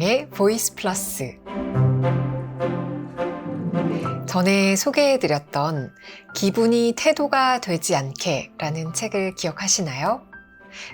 김혜영의 보이스 플러스. 전에 소개해드렸던 기분이 태도가 되지 않게 라는 책을 기억하시나요?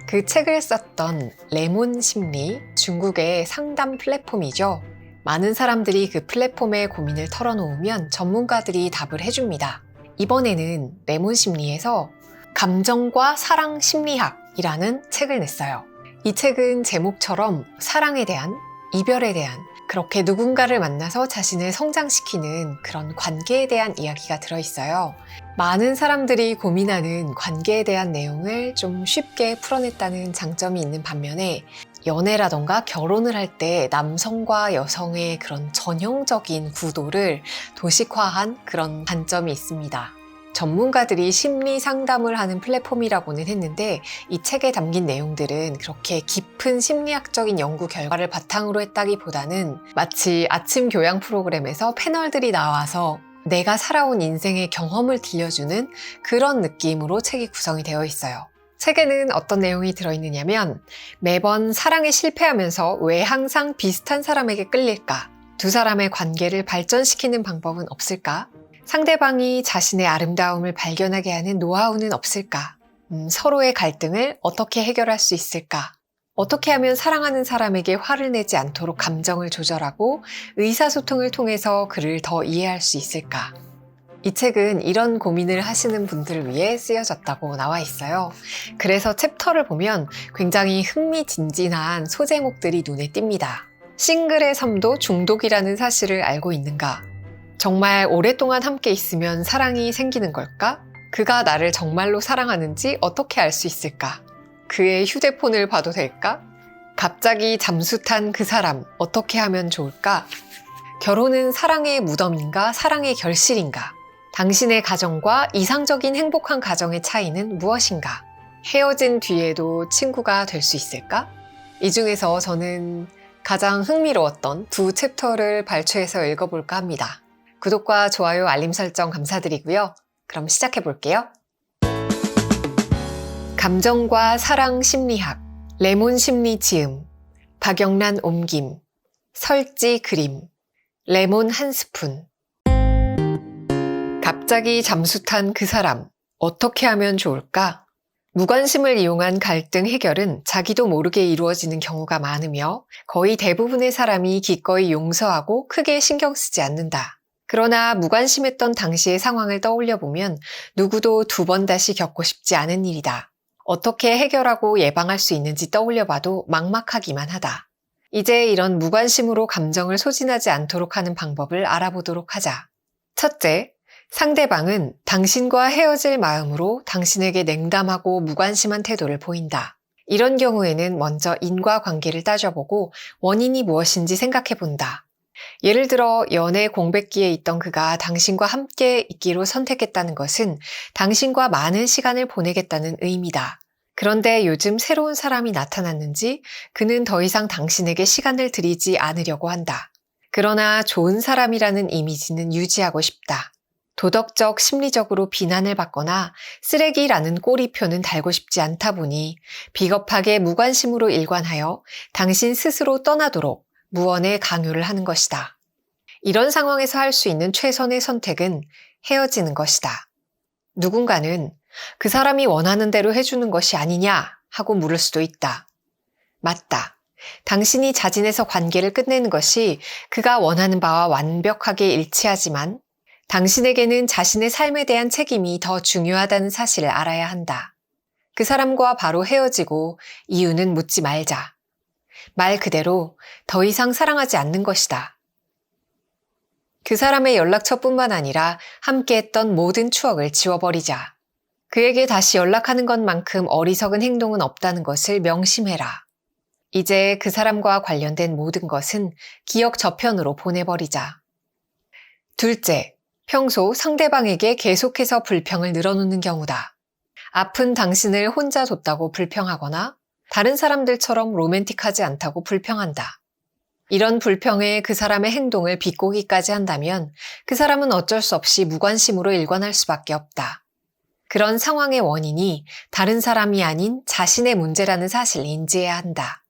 그 책을 썼던 레몬 심리, 중국의 상담 플랫폼이죠. 많은 사람들이 그 플랫폼에 고민을 털어놓으면 전문가들이 답을 해줍니다. 이번에는 레몬 심리에서 감정과 사랑 심리학이라는 책을 냈어요. 이 책은 제목처럼 사랑에 대한, 이별에 대한, 그렇게 누군가를 만나서 자신을 성장시키는 그런 관계에 대한 이야기가 들어있어요. 많은 사람들이 고민하는 관계에 대한 내용을 좀 쉽게 풀어냈다는 장점이 있는 반면에 연애라던가 결혼을 할 때 남성과 여성의 그런 전형적인 구도를 도식화한 그런 단점이 있습니다. 전문가들이 심리 상담을 하는 플랫폼이라고는 했는데 이 책에 담긴 내용들은 그렇게 깊은 심리학적인 연구 결과를 바탕으로 했다기보다는 마치 아침 교양 프로그램에서 패널들이 나와서 내가 살아온 인생의 경험을 들려주는 그런 느낌으로 책이 구성이 되어 있어요. 책에는 어떤 내용이 들어있느냐면 매번 사랑에 실패하면서 왜 항상 비슷한 사람에게 끌릴까? 두 사람의 관계를 발전시키는 방법은 없을까? 상대방이 자신의 아름다움을 발견하게 하는 노하우는 없을까? 음, 서로의 갈등을 어떻게 해결할 수 있을까? 어떻게 하면 사랑하는 사람에게 화를 내지 않도록 감정을 조절하고 의사소통을 통해서 그를 더 이해할 수 있을까? 이 책은 이런 고민을 하시는 분들을 위해 쓰여졌다고 나와 있어요. 그래서 챕터를 보면 굉장히 흥미진진한 소제목들이 눈에 띕니다. 싱글의 삶도 중독이라는 사실을 알고 있는가? 정말 오랫동안 함께 있으면 사랑이 생기는 걸까? 그가 나를 정말로 사랑하는지 어떻게 알 수 있을까? 그의 휴대폰을 봐도 될까? 갑자기 잠수 탄 그 사람 어떻게 하면 좋을까? 결혼은 사랑의 무덤인가 사랑의 결실인가? 당신의 가정과 이상적인 행복한 가정의 차이는 무엇인가? 헤어진 뒤에도 친구가 될 수 있을까? 이 중에서 저는 가장 흥미로웠던 두 챕터를 발췌해서 읽어볼까 합니다. 구독과 좋아요, 알림 설정 감사드리고요. 그럼 시작해 볼게요. 감정과 사랑 심리학, 레몬 심리 지음, 박영란 옮김, 설지 그림, 레몬 한 스푼. 갑자기 잠수 탄 그 사람, 어떻게 하면 좋을까? 무관심을 이용한 갈등 해결은 자기도 모르게 이루어지는 경우가 많으며 거의 대부분의 사람이 기꺼이 용서하고 크게 신경 쓰지 않는다. 그러나 무관심했던 당시의 상황을 떠올려 보면 누구도 두 번 다시 겪고 싶지 않은 일이다. 어떻게 해결하고 예방할 수 있는지 떠올려 봐도 막막하기만 하다. 이제 이런 무관심으로 감정을 소진하지 않도록 하는 방법을 알아보도록 하자. 첫째, 상대방은 당신과 헤어질 마음으로 당신에게 냉담하고 무관심한 태도를 보인다. 이런 경우에는 먼저 인과 관계를 따져보고 원인이 무엇인지 생각해 본다. 예를 들어 연애 공백기에 있던 그가 당신과 함께 있기로 선택했다는 것은 당신과 많은 시간을 보내겠다는 의미다. 그런데 요즘 새로운 사람이 나타났는지 그는 더 이상 당신에게 시간을 들이지 않으려고 한다. 그러나 좋은 사람이라는 이미지는 유지하고 싶다. 도덕적, 심리적으로 비난을 받거나 쓰레기라는 꼬리표는 달고 싶지 않다 보니 비겁하게 무관심으로 일관하여 당신 스스로 떠나도록 무언의 강요를 하는 것이다. 이런 상황에서 할 수 있는 최선의 선택은 헤어지는 것이다. 누군가는 그 사람이 원하는 대로 해주는 것이 아니냐 하고 물을 수도 있다. 맞다. 당신이 자진해서 관계를 끝내는 것이 그가 원하는 바와 완벽하게 일치하지만 당신에게는 자신의 삶에 대한 책임이 더 중요하다는 사실을 알아야 한다. 그 사람과 바로 헤어지고 이유는 묻지 말자. 말 그대로 더 이상 사랑하지 않는 것이다. 그 사람의 연락처뿐만 아니라 함께 했던 모든 추억을 지워버리자. 그에게 다시 연락하는 것만큼 어리석은 행동은 없다는 것을 명심해라. 이제 그 사람과 관련된 모든 것은 기억 저편으로 보내버리자. 둘째, 평소 상대방에게 계속해서 불평을 늘어놓는 경우다. 아픈 당신을 혼자 뒀다고 불평하거나 다른 사람들처럼 로맨틱하지 않다고 불평한다. 이런 불평에 그 사람의 행동을 비꼬기까지 한다면 그 사람은 어쩔 수 없이 무관심으로 일관할 수밖에 없다. 그런 상황의 원인이 다른 사람이 아닌 자신의 문제라는 사실을 인지해야 한다.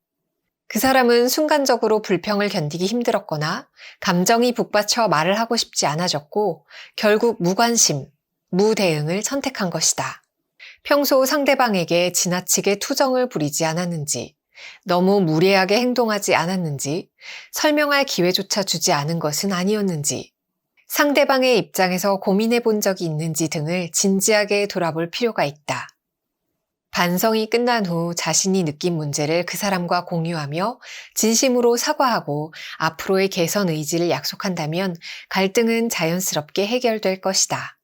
그 사람은 순간적으로 불평을 견디기 힘들었거나 감정이 북받쳐 말을 하고 싶지 않아졌고 결국 무관심, 무대응을 선택한 것이다. 평소 상대방에게 지나치게 투정을 부리지 않았는지, 너무 무례하게 행동하지 않았는지, 설명할 기회조차 주지 않은 것은 아니었는지, 상대방의 입장에서 고민해 본 적이 있는지 등을 진지하게 돌아볼 필요가 있다. 반성이 끝난 후 자신이 느낀 문제를 그 사람과 공유하며 진심으로 사과하고 앞으로의 개선 의지를 약속한다면 갈등은 자연스럽게 해결될 것이다.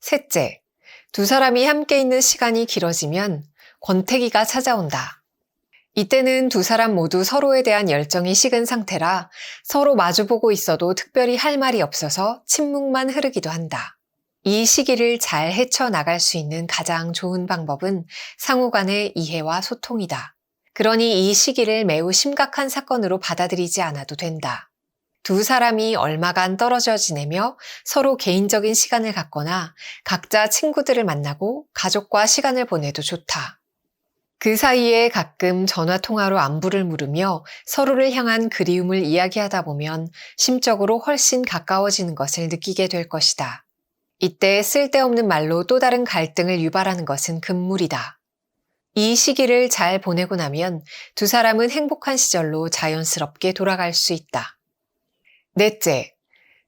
셋째, 두 사람이 함께 있는 시간이 길어지면 권태기가 찾아온다. 이때는 두 사람 모두 서로에 대한 열정이 식은 상태라 서로 마주보고 있어도 특별히 할 말이 없어서 침묵만 흐르기도 한다. 이 시기를 잘 헤쳐나갈 수 있는 가장 좋은 방법은 상호 간의 이해와 소통이다. 그러니 이 시기를 매우 심각한 사건으로 받아들이지 않아도 된다. 두 사람이 얼마간 떨어져 지내며 서로 개인적인 시간을 갖거나 각자 친구들을 만나고 가족과 시간을 보내도 좋다. 그 사이에 가끔 전화 통화로 안부를 물으며 서로를 향한 그리움을 이야기하다 보면 심적으로 훨씬 가까워지는 것을 느끼게 될 것이다. 이때 쓸데없는 말로 또 다른 갈등을 유발하는 것은 금물이다. 이 시기를 잘 보내고 나면 두 사람은 행복한 시절로 자연스럽게 돌아갈 수 있다. 넷째,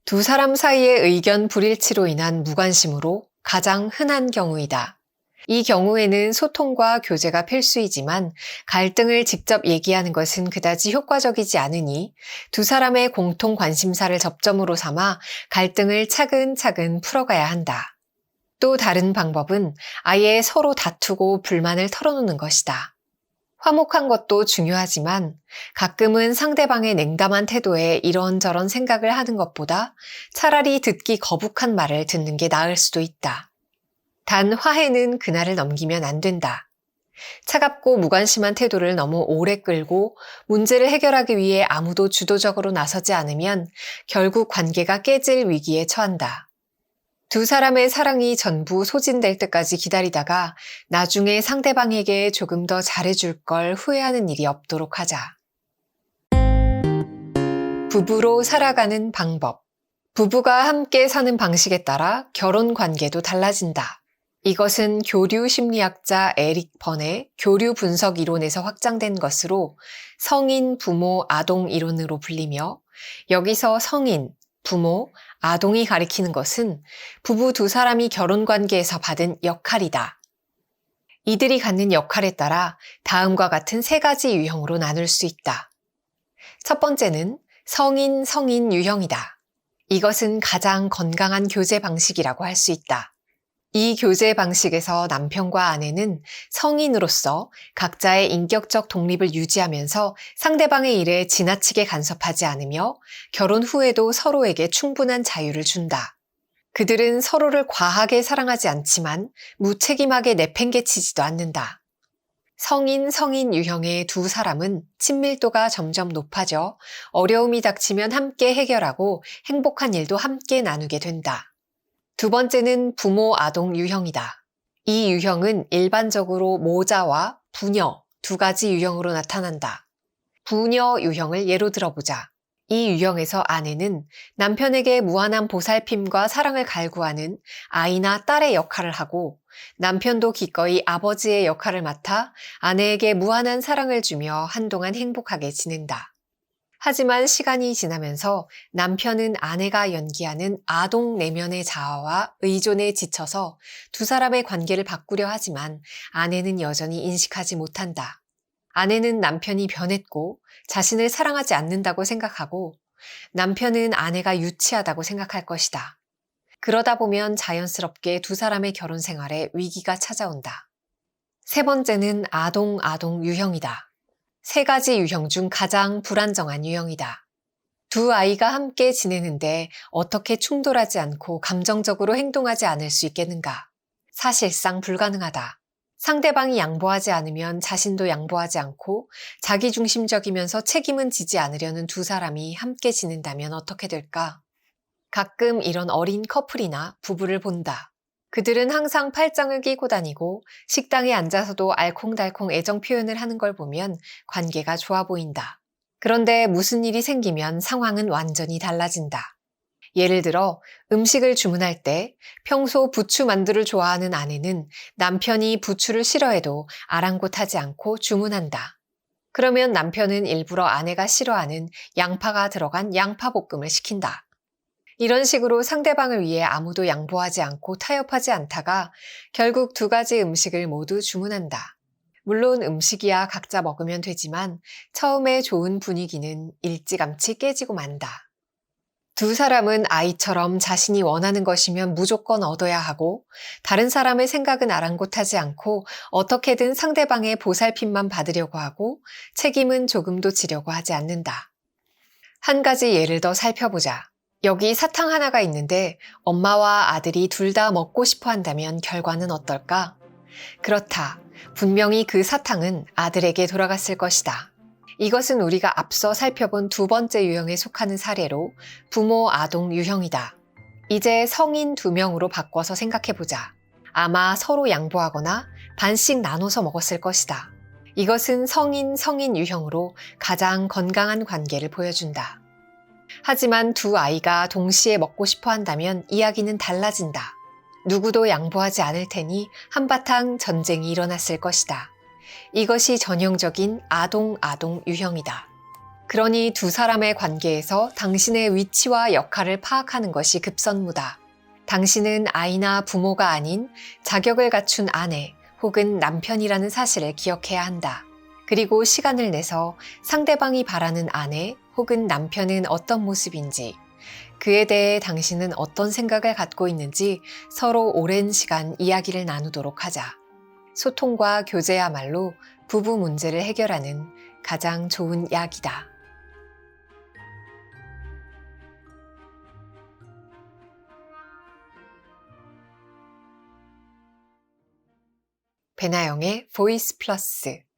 두 사람 사이의 의견 불일치로 인한 무관심으로 가장 흔한 경우이다. 이 경우에는 소통과 교제가 필수이지만 갈등을 직접 얘기하는 것은 그다지 효과적이지 않으니 두 사람의 공통 관심사를 접점으로 삼아 갈등을 차근차근 풀어가야 한다. 또 다른 방법은 아예 서로 다투고 불만을 털어놓는 것이다. 화목한 것도 중요하지만 가끔은 상대방의 냉담한 태도에 이런저런 생각을 하는 것보다 차라리 듣기 거북한 말을 듣는 게 나을 수도 있다. 단 화해는 그날을 넘기면 안 된다. 차갑고 무관심한 태도를 너무 오래 끌고 문제를 해결하기 위해 아무도 주도적으로 나서지 않으면 결국 관계가 깨질 위기에 처한다. 두 사람의 사랑이 전부 소진될 때까지 기다리다가 나중에 상대방에게 조금 더 잘해줄 걸 후회하는 일이 없도록 하자. 부부로 살아가는 방법. 부부가 함께 사는 방식에 따라 결혼 관계도 달라진다. 이것은 교류 심리학자 에릭 번의 교류 분석 이론에서 확장된 것으로 성인, 부모, 아동 이론으로 불리며 여기서 성인, 부모, 아동이 가리키는 것은 부부 두 사람이 결혼 관계에서 받은 역할이다. 이들이 갖는 역할에 따라 다음과 같은 세 가지 유형으로 나눌 수 있다. 첫 번째는 성인, 성인 유형이다. 이것은 가장 건강한 교제 방식이라고 할 수 있다. 이 교제 방식에서 남편과 아내는 성인으로서 각자의 인격적 독립을 유지하면서 상대방의 일에 지나치게 간섭하지 않으며 결혼 후에도 서로에게 충분한 자유를 준다. 그들은 서로를 과하게 사랑하지 않지만 무책임하게 내팽개치지도 않는다. 성인, 성인 유형의 두 사람은 친밀도가 점점 높아져 어려움이 닥치면 함께 해결하고 행복한 일도 함께 나누게 된다. 두 번째는 부모 아동 유형이다. 이 유형은 일반적으로 모자와 부녀 두 가지 유형으로 나타난다. 부녀 유형을 예로 들어보자. 이 유형에서 아내는 남편에게 무한한 보살핌과 사랑을 갈구하는 아이나 딸의 역할을 하고 남편도 기꺼이 아버지의 역할을 맡아 아내에게 무한한 사랑을 주며 한동안 행복하게 지낸다. 하지만 시간이 지나면서 남편은 아내가 연기하는 아동 내면의 자아와 의존에 지쳐서 두 사람의 관계를 바꾸려 하지만 아내는 여전히 인식하지 못한다. 아내는 남편이 변했고 자신을 사랑하지 않는다고 생각하고 남편은 아내가 유치하다고 생각할 것이다. 그러다 보면 자연스럽게 두 사람의 결혼 생활에 위기가 찾아온다. 세 번째는 아동 아동 유형이다. 세 가지 유형 중 가장 불안정한 유형이다. 두 아이가 함께 지내는데 어떻게 충돌하지 않고 감정적으로 행동하지 않을 수 있겠는가? 사실상 불가능하다. 상대방이 양보하지 않으면 자신도 양보하지 않고 자기중심적이면서 책임은 지지 않으려는 두 사람이 함께 지낸다면 어떻게 될까? 가끔 이런 어린 커플이나 부부를 본다. 그들은 항상 팔짱을 끼고 다니고 식당에 앉아서도 알콩달콩 애정 표현을 하는 걸 보면 관계가 좋아 보인다. 그런데 무슨 일이 생기면 상황은 완전히 달라진다. 예를 들어 음식을 주문할 때 평소 부추 만두를 좋아하는 아내는 남편이 부추를 싫어해도 아랑곳하지 않고 주문한다. 그러면 남편은 일부러 아내가 싫어하는 양파가 들어간 양파볶음을 시킨다. 이런 식으로 상대방을 위해 아무도 양보하지 않고 타협하지 않다가 결국 두 가지 음식을 모두 주문한다. 물론 음식이야 각자 먹으면 되지만 처음에 좋은 분위기는 일찌감치 깨지고 만다. 두 사람은 아이처럼 자신이 원하는 것이면 무조건 얻어야 하고 다른 사람의 생각은 아랑곳하지 않고 어떻게든 상대방의 보살핌만 받으려고 하고 책임은 조금도 지려고 하지 않는다. 한 가지 예를 더 살펴보자. 여기 사탕 하나가 있는데 엄마와 아들이 둘 다 먹고 싶어 한다면 결과는 어떨까? 그렇다. 분명히 그 사탕은 아들에게 돌아갔을 것이다. 이것은 우리가 앞서 살펴본 두 번째 유형에 속하는 사례로 부모 아동 유형이다. 이제 성인 두 명으로 바꿔서 생각해보자. 아마 서로 양보하거나 반씩 나눠서 먹었을 것이다. 이것은 성인 성인 유형으로 가장 건강한 관계를 보여준다. 하지만 두 아이가 동시에 먹고 싶어 한다면 이야기는 달라진다. 누구도 양보하지 않을 테니 한바탕 전쟁이 일어났을 것이다. 이것이 전형적인 아동-아동 유형이다. 그러니 두 사람의 관계에서 당신의 위치와 역할을 파악하는 것이 급선무다. 당신은 아이나 부모가 아닌 자격을 갖춘 아내 혹은 남편이라는 사실을 기억해야 한다. 그리고 시간을 내서 상대방이 바라는 아내 혹은 남편은 어떤 모습인지, 그에 대해 당신은 어떤 생각을 갖고 있는지 서로 오랜 시간 이야기를 나누도록 하자. 소통과 교제야말로 부부 문제를 해결하는 가장 좋은 약이다. 배나영의 보이스 플러스